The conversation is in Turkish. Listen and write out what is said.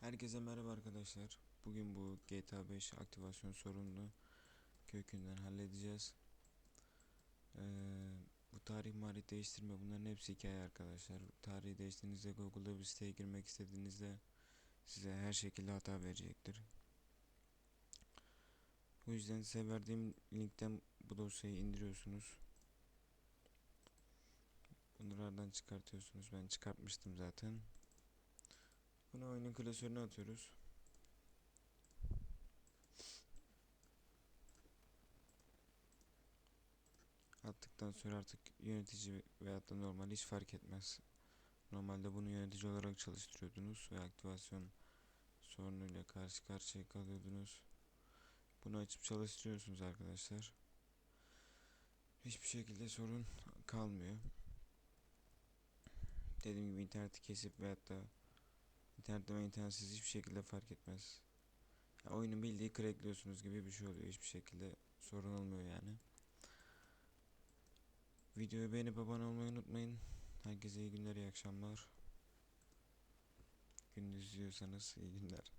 Herkese merhaba arkadaşlar. Bugün bu GTA 5 aktivasyon sorununu kökünden halledeceğiz. Ee, bu tarih marih değiştirme bunların hepsi hikaye arkadaşlar. Tarihi değiştirdiğinizde Google'da bir siteye girmek istediğinizde size her şekilde hata verecektir. Bu yüzden size verdiğim linkten bu dosyayı indiriyorsunuz. Bunlardan çıkartıyorsunuz. Ben çıkartmıştım zaten. Bunu oyunun klasörüne atıyoruz. Attıktan sonra artık yönetici veyahut da normal hiç fark etmez. Normalde bunu yönetici olarak çalıştırıyordunuz ve aktivasyon sorunuyla karşı karşıya kalıyordunuz. Bunu açıp çalıştırıyorsunuz arkadaşlar. Hiçbir şekilde sorun kalmıyor. Dediğim gibi interneti kesip veyahut da İnternetten ve internetsiz hiçbir şekilde fark etmez. Ya oyunun bildiği crackliyorsunuz gibi bir şey oluyor. Hiçbir şekilde sorun olmuyor yani. Videoyu beğenip abone olmayı unutmayın. Herkese iyi günler, iyi akşamlar. Gündüz izliyorsanız iyi günler.